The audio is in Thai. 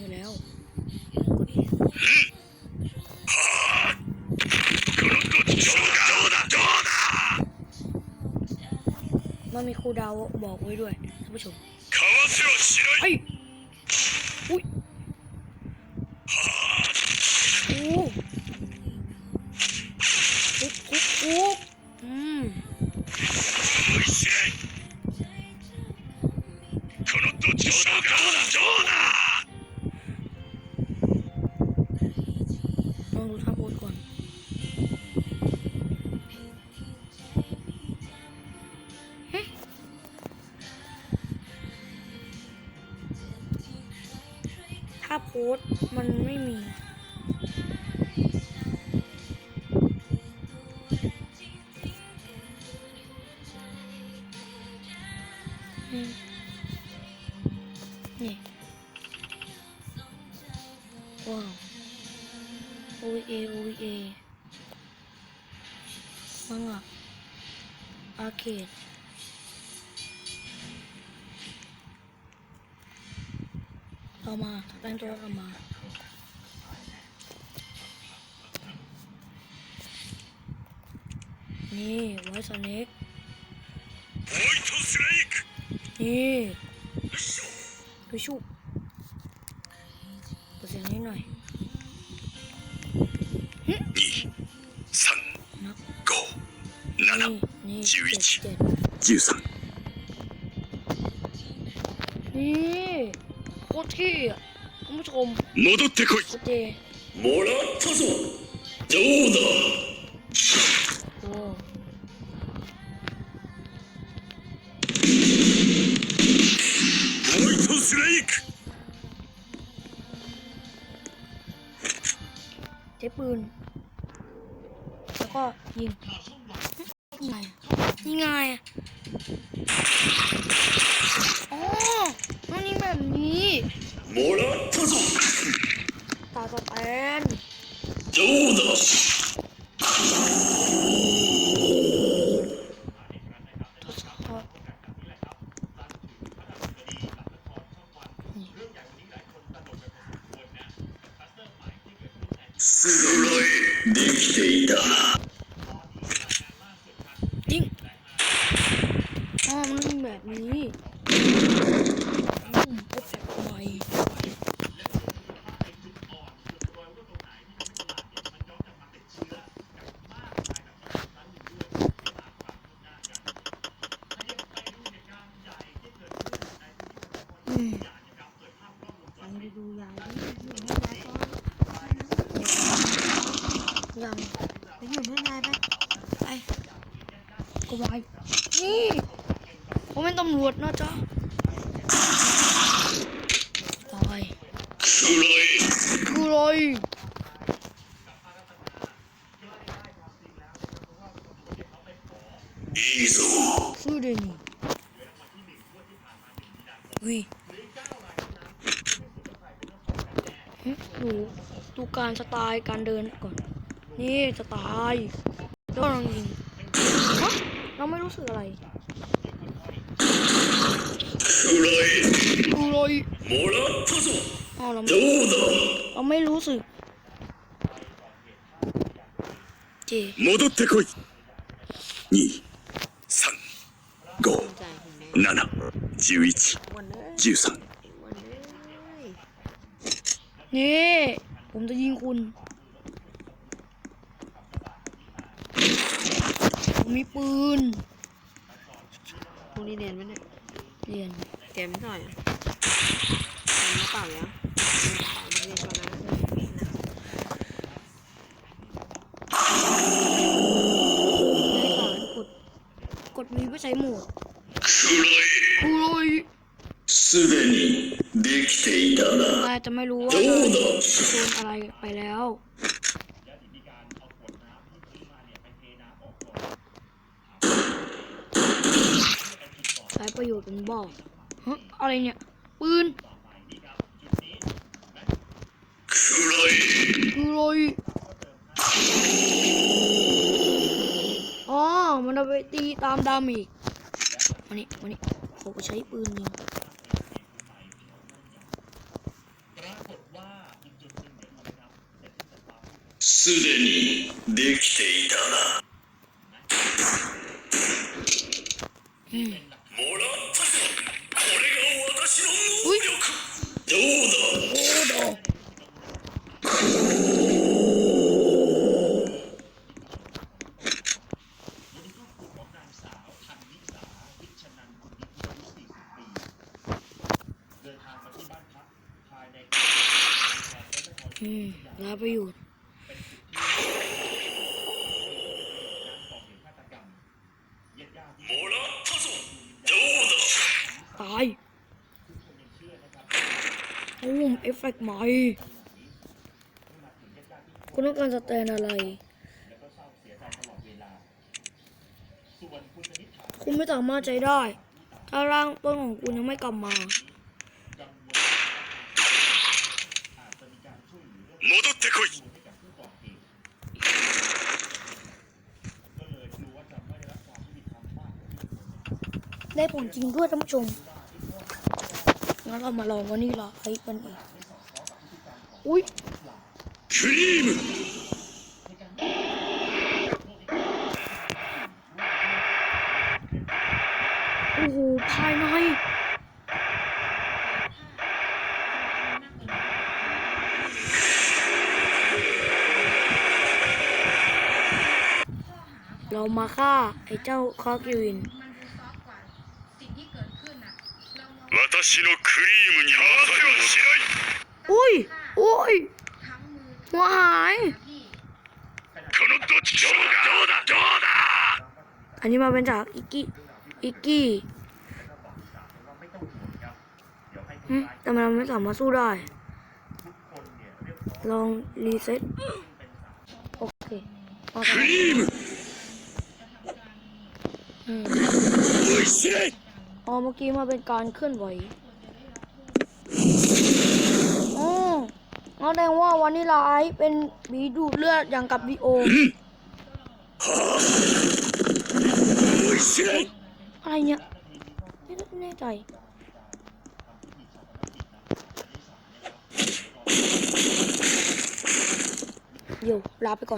ี้แล้วมันมีครูดาวบอกไว้ด้วยท่านผู้ชมเฮ้ยาโพสมันไม่มี นี่ว้าว OVA OVA มังอะอาเคด เอามาตั้งตัวเข้ามานี่ไวท์สเน็กนี่ไปชุบเสียงนิดหน่อยหนึ่งสองสามสี่นี่ 11 เจ็ดเจ็ด 13 นี่โคตรเที่อ่ะท่านผู้ชม 戻ってこい โคตรเท่ もらったぞどうだ โอ้ ホワイトスネーク ใช้ปืน แล้วก็ยิงยิงไงยิงไงอะอ๋ すごいできていた ยิงอ๋อมันยิงแบบนี้อืมเอฟเฟกต์ใหม่อืม ังไปอยู่เม่นายไปไปก็ไว้นี่ผมเป็นตำรวจนะจ๊ะตายคูเลยกูเลยอีซูสู้เดี๋นี่วิดูดูการสไตล์การเดินก่อน นี่สไตล์แล้วลองยิงฮะเราไม่รู้สึกอะไร 暗い ดูเลย もらったぞ อ๋อเรา ど ไม่ うだ เราไม่รู้สึกเจ 戻ってこい2 3 5 ใจคุณแม่ 7 11 วันเลย 13 วันเลย นี่ ผมจะยิงคุณ มมีปืน พรุ่งนี้เรียนไหมเนี่ย เรียน เตรียมไม่หน่อยอ่ะเตรียมมาเปล่าเนี่ยเรียนก่อนนะ ได้ก่อนกด กดวีเพื่อใช้โหมด 暗い กูเลย すでにできていたな อาจจะไม่รู้ว่า どうだ โดนอะไรไปแล้ว ประโยชน์เป็นบอกอะไรเนี่ยปืนคืออะไรคืออะไรอ๋อมันเอาไปตีตามดามอีกวันนี้วันนี้ผมก็ใช้ปืนยิงすでにできていたな。うん Judo. Hmm, kenapa yuk? ตายูมเอฟเฟกต์ใหม่คุณต้องการจะแตนอะไร คุณไม่สามารถใจได้ ถ้าร่างต้นของคุณยังไม่กลับมาโมดเตคุยได้ผลจริงด้วยท่านผู้ชม งั้นเรามาลองวันนี้ละไอ้มันเองอุ้ยครีมโอ้โหภายในเรามาฆ่าไอ้เจ้าคอกิวิน私のクリームに勝てはしない อุ้ย อุ้ย ทั้งมือ หัวหาย พี่ このどっちどうだどうだどうだ อันนี้มาเป็นจากอิกกี้ อิกกี้หึแต่มันไม่สามารถสู้ได้ ลองรีเซ็ต โอเคเอา ク ไป リーム อืม おいしい อ๋อเมื่อกี้มาเป็นการเคลื่อนไหว งั้นแสดงว่าวันนี้ลาไอเป็นบีดูดเลือดอย่างกับบีโออะไรเนี่ยไม่แน่ใจ เดี๋ยวลาไปก่อน